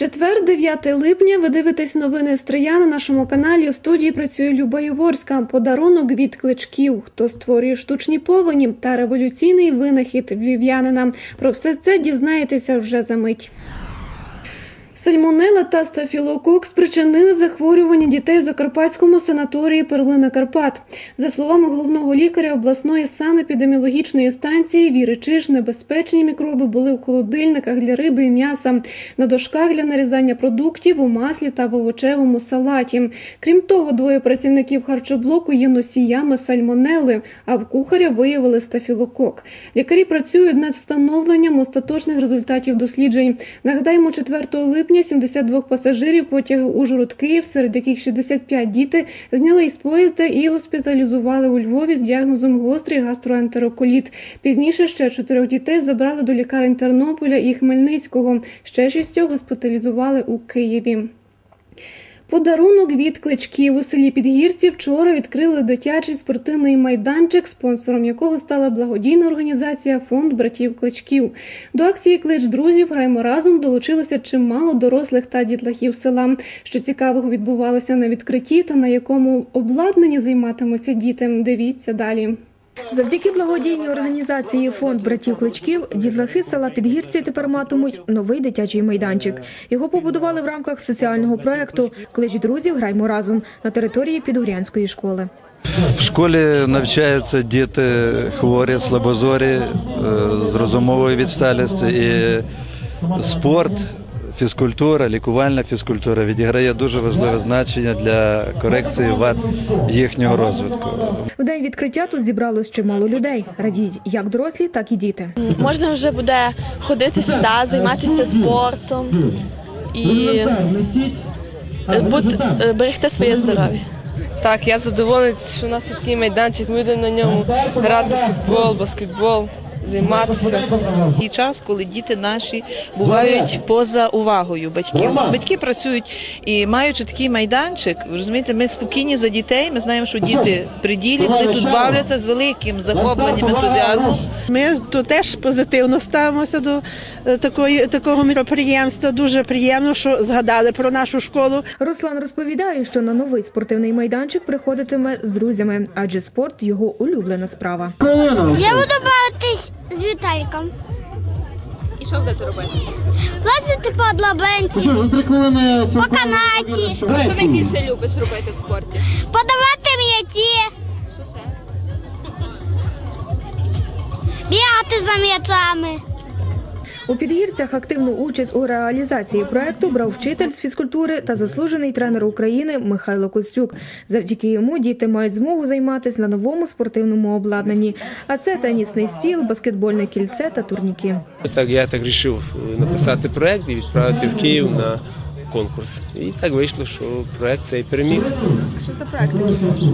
Четвер, 9 липня. Ви дивитесь новини Стрия на нашому каналі. У студії працює Люба Єворська. Подарунок від кличків, хто створює штучні повені та революційний винахід львів'янина. Про все це дізнаєтеся вже за мить. Сальмонела та стафілокок спричинили захворювання дітей в Закарпатському санаторії Перлина Карпат. За словами головного лікаря обласної санепідеміологічної станції Віри Чиж, небезпечні мікроби були в холодильниках для риби і м'яса, на дошках для нарізання продуктів у маслі та в овочевому салаті. Крім того, двоє працівників харчоблоку є носіями сальмонели, а в кухаря виявили стафілокок. Лікарі працюють над встановленням остаточних результатів досліджень. Нагадаємо, 4 липня 72 пасажирів потягу Ужгород-Київ, серед яких 65 діти, зняли із поїзда і госпіталізували у Львові з діагнозом гострий гастроентероколіт. Пізніше ще чотирьох дітей забрали до лікарень Тернополя і Хмельницького. Ще шістьох госпіталізували у Києві. Подарунок від кличків у селі Підгірці вчора відкрили дитячий спортивний майданчик, спонсором якого стала благодійна організація Фонд братів кличків. До акції Клич друзів граємо разом долучилося чимало дорослих та дітлахів села. Що цікавого відбувалося на відкритті та на якому обладнанні займатимуться діти. Дивіться далі. Завдяки благодійній організації фонд братів кличків дітлахи села Підгірці тепер матимуть новий дитячий майданчик. Його побудували в рамках соціального проекту Клич друзів граймо разом на території Підгорянської школи. В школі навчаються діти хворі, слабозорі, е, з розумовою відсталістю і спорт. Фізкультура, лікувальна фізкультура відіграє дуже важливе значення для корекції вад їхнього розвитку. У день відкриття тут зібралось чимало людей. Радіють як дорослі, так і діти. можна вже буде ходити сюди, займатися спортом і е, е, берегти своє здоров'я. Так, я задоволений, що у нас такий майданчик, ми будемо на ньому грати в футбол, баскетбол, займатися. І час, коли діти наші бувають поза увагою батьків. Батьки працюють і маючи такий майданчик, ви розумієте, ми спокійні за дітей. Ми знаємо, що діти при ділі, вони тут бавляться з великим захопленням, ентузіазмом. Ми тут теж позитивно ставимося до е, такої такого міроприємства. Дуже приємно, що згадали про нашу школу. Руслан розповідає, що на новий спортивний майданчик приходитиме з друзями, адже спорт його улюблена справа. Я буду бавитись з Віталіком. І що будете робити? Лазити по длабенці, по канаті, Що найбільше любиш робити в спорті? подавати м'яті, Що ще? бігати за м'ячами. У підгірцях активну участь у реалізації проекту брав вчитель з фізкультури та заслужений тренер України Михайло Костюк. Завдяки йому діти мають змогу займатися на новому спортивному обладнанні. А це тенісний стіл, баскетбольне кільце та турніки. Так я так вирішив написати проект і відправити в Київ на конкурс. І так вийшло, що проект цей переміг. Що за проект?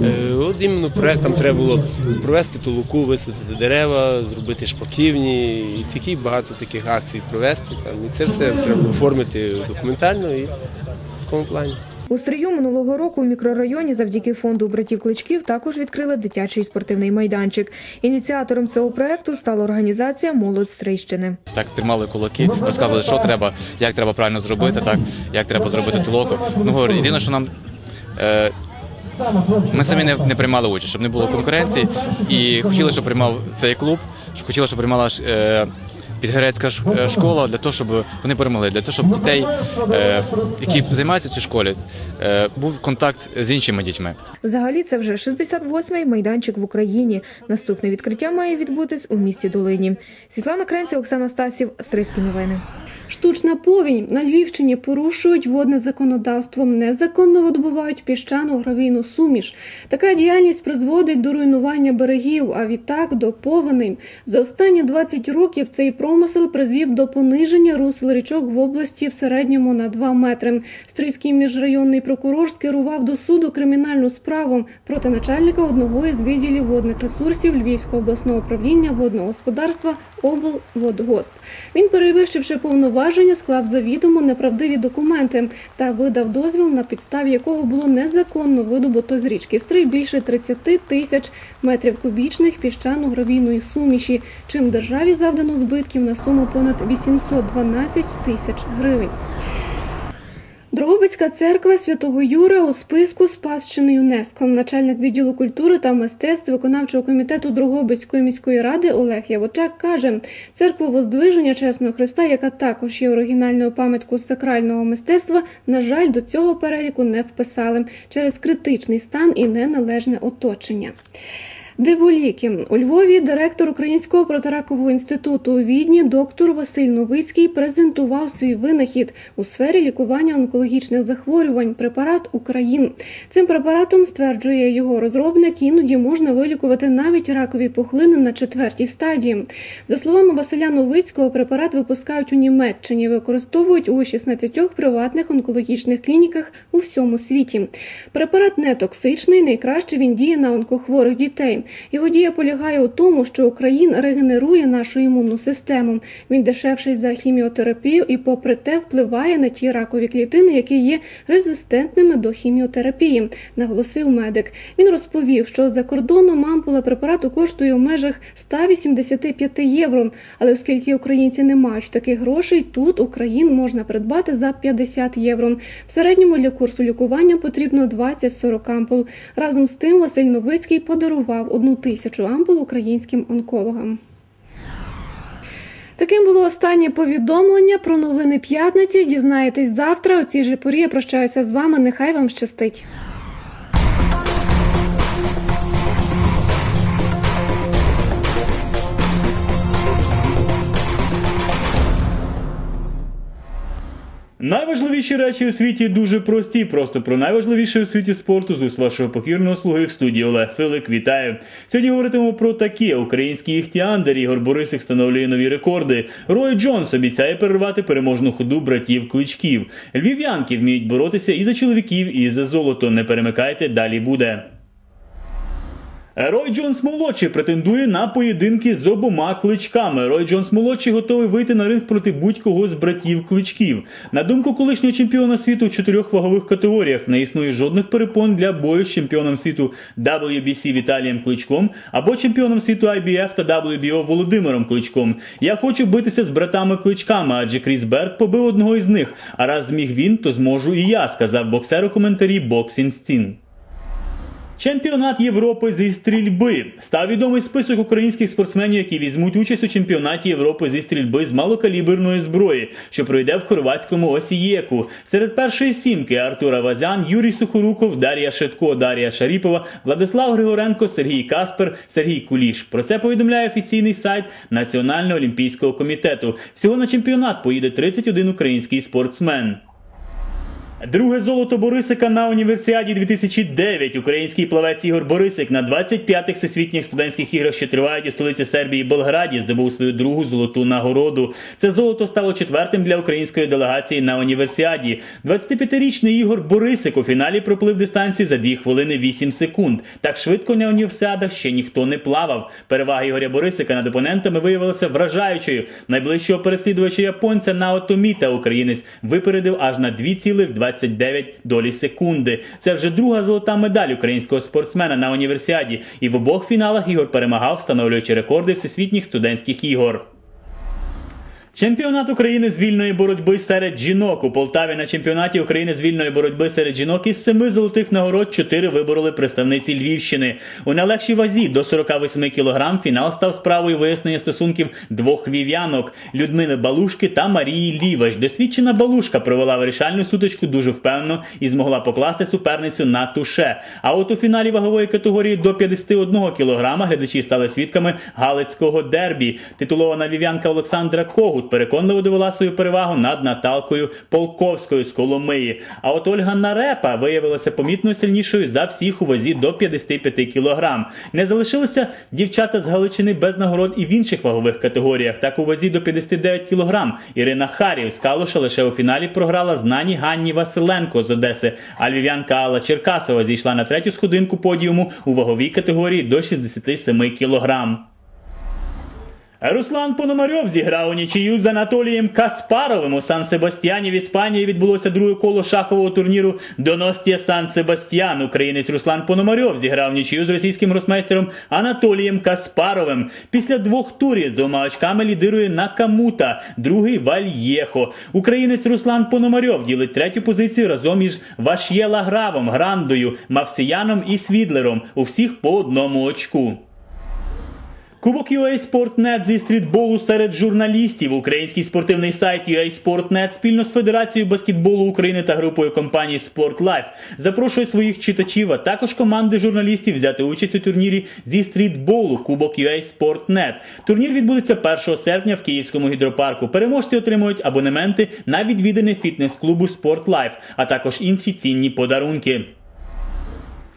Е, От іменно проект там треба було провести толуку, висадити дерева, зробити шпаківні і такі багато таких акцій провести. Там і це все треба було оформити документально і в такому плані. У Стрию минулого року в мікрорайоні завдяки фонду братів кличків також відкрили дитячий спортивний майданчик. Ініціатором цього проекту стала організація Молодь Стрийщини. Так тримали кулаки, розказували, що треба, як треба правильно зробити, так як треба зробити толоку. Ну говорю, єдине, що нам. Е, ми самі не, не приймали участь, щоб не було конкуренції, і хотіли, щоб приймав цей клуб, щоб хотіли, щоб приймала е, підгорецька ш- е, школа для того, щоб вони перемогли, для того, щоб дітей, е, які займаються в цій школі, е, був контакт з іншими дітьми. Взагалі це вже 68-й майданчик в Україні. Наступне відкриття має відбутись у місті Долині. Світлана Кренця, Оксана Стасів, Стрийські новини. Штучна повінь на Львівщині порушують водне законодавство, незаконно видобувають піщану гравійну суміш. Така діяльність призводить до руйнування берегів, а відтак до повеней. За останні 20 років цей промисел призвів до пониження русел річок в області в середньому на 2 метри. Стрийський міжрайонний прокурор скерував до суду кримінальну справу проти начальника одного із відділів водних ресурсів Львівського обласного управління водного господарства облводгосп. Він, перевищивши повноваження, склав завідомо неправдиві документи та видав дозвіл, на підставі якого було незаконно видобуто з річки Стрий більше 30 тисяч метрів кубічних піщано-гравійної суміші, чим державі завдано збитків на суму понад 812 тисяч гривень. Дрогобицька церква святого Юра у списку спадщини ЮНЕСКО. Начальник відділу культури та мистецтв виконавчого комітету Дрогобицької міської ради Олег Явочак каже, церкву Воздвиження Чесного Христа, яка також є оригінальною пам'яткою сакрального мистецтва, на жаль, до цього переліку не вписали через критичний стан і неналежне оточення. Диволіки у Львові директор Українського протиракового інституту у Відні, доктор Василь Новицький, презентував свій винахід у сфері лікування онкологічних захворювань. Препарат Україн. Цим препаратом стверджує його розробник. Іноді можна вилікувати навіть ракові пухлини на четвертій стадії. За словами Василя Новицького, препарат випускають у Німеччині, використовують у 16 приватних онкологічних клініках у всьому світі. Препарат не токсичний, найкраще він діє на онкохворих дітей. Його дія полягає у тому, що Україн регенерує нашу імунну систему. Він дешевший за хіміотерапію і, попри те, впливає на ті ракові клітини, які є резистентними до хіміотерапії, наголосив медик. Він розповів, що за кордоном ампула препарату коштує у межах 185 євро. Але оскільки українці не мають таких грошей, тут Україн можна придбати за 50 євро. В середньому для курсу лікування потрібно 20-40 ампул. Разом з тим Василь Новицький подарував одну тисячу ампул українським онкологам. Таким було останнє повідомлення про новини п'ятниці. Дізнаєтесь завтра. У цій же порі я прощаюся з вами. Нехай вам щастить. Найважливіші речі у світі дуже прості. Просто про найважливіше у світі спорту з вашого покірного слуги в студії Олег Филик. Вітаю! Сьогодні говоритимемо про таке. Український іхтіандер Ігор Борисик встановлює нові рекорди. Рой Джонс обіцяє перервати переможну ходу братів кличків. Львів'янки вміють боротися і за чоловіків, і за золото. Не перемикайте, далі буде. Рой Джонс молодший претендує на поєдинки з обома кличками. Рой Джонс молодший готовий вийти на ринг проти будь-кого з братів кличків. На думку колишнього чемпіона світу в чотирьох вагових категоріях не існує жодних перепон для бою з чемпіоном світу WBC Віталієм Кличком або чемпіоном світу IBF та WBO Володимиром Кличком. Я хочу битися з братами кличками, адже Кріс Берт побив одного із них. А раз зміг він, то зможу і я, сказав боксер у коментарі Boxing Scene. Чемпіонат Європи зі стрільби став відомий список українських спортсменів, які візьмуть участь у чемпіонаті Європи зі стрільби з малокаліберної зброї, що пройде в хорватському Осієку. Серед першої сімки Артура Вазян, Юрій Сухоруков, Дар'я Шетко, Дар'я Шаріпова, Владислав Григоренко, Сергій Каспер, Сергій Куліш. Про це повідомляє офіційний сайт Національного олімпійського комітету. Всього на чемпіонат поїде 31 український спортсмен. Друге золото Борисика на універсіаді 2009. Український плавець Ігор Борисик на 25-х всесвітніх студентських іграх, що тривають у столиці Сербії Белграді, здобув свою другу золоту нагороду. Це золото стало четвертим для української делегації на універсіаді. 25-річний Ігор Борисик у фіналі проплив дистанцію за 2 хвилини 8 секунд. Так швидко на універсіадах ще ніхто не плавав. Перевага Ігоря Борисика над опонентами виявилася вражаючою. Найближчого переслідувача японця Наото Міта українець випередив аж на 2,2 29 долі секунди. Це вже друга золота медаль українського спортсмена на універсіаді. І в обох фіналах Ігор перемагав, встановлюючи рекорди всесвітніх студентських ігор. Чемпіонат України з вільної боротьби серед жінок у Полтаві на чемпіонаті України з вільної боротьби серед жінок із семи золотих нагород чотири вибороли представниці Львівщини. У найлегшій вазі до 48 кг фінал став справою вияснення стосунків двох львів'янок Людмили Балушки та Марії Ліваш. Досвідчена Балушка провела вирішальну сутичку дуже впевнено і змогла покласти суперницю на туше. А от у фіналі вагової категорії до 51 кг глядачі стали свідками Галицького дербі. Титулована львів'янка Олександра Когут переконливо довела свою перевагу над Наталкою Полковською з Коломиї. А от Ольга Нарепа виявилася помітно сильнішою за всіх у вазі до 55 кг. Не залишилися дівчата з Галичини без нагород і в інших вагових категоріях. Так у вазі до 59 кг. Ірина Харів з Калуша лише у фіналі програла знані Ганні Василенко з Одеси. А львів'янка Алла Черкасова зійшла на третю сходинку подіуму у ваговій категорії до 67 кг. Руслан Пономарьов зіграв у нічию з Анатолієм Каспаровим у Сан-Себастьяні в Іспанії відбулося друге коло шахового турніру Доностія Сан-Себастьян. Українець Руслан Пономарьов зіграв нічию з російським росмейстером Анатолієм Каспаровим. Після двох турів з двома очками лідирує Накамута, другий Вальєхо. Українець Руслан Пономарьов ділить третю позицію разом із Вашєла Гравом, Грандою, Мавсіяном і Свідлером. У всіх по одному очку. Кубок UA Sport.net зі стрітболу серед журналістів. Український спортивний сайт UA Sport.net спільно з Федерацією баскетболу України та групою компаній Sport Life запрошує своїх читачів, а також команди журналістів взяти участь у турнірі зі стрітболу Кубок UA Sport.net. Турнір відбудеться 1 серпня в Київському гідропарку. Переможці отримують абонементи на відвідини фітнес-клубу Sport Life, а також інші цінні подарунки.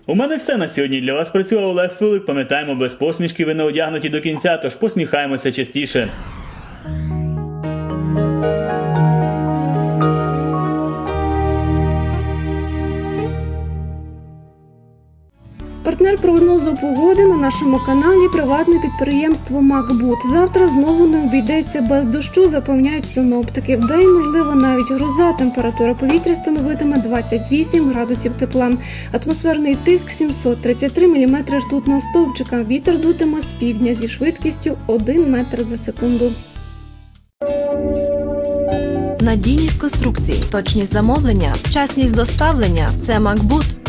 У мене все на сьогодні. Для вас працював Олег Филип. Пам'ятаємо, без посмішки ви не одягнуті до кінця, тож посміхаємося частіше. Партнер прогнозу погоди на нашому каналі приватне підприємство Макбут. Завтра знову не обійдеться без дощу, запевняють синоптики. Вдень, можливо, навіть гроза. Температура повітря становитиме 28 градусів тепла. Атмосферний тиск 733 мм ртутного стовпчика. Вітер дутиме з півдня зі швидкістю 1 метр за секунду. Надійність конструкцій, точність замовлення, вчасність доставлення це Макбут.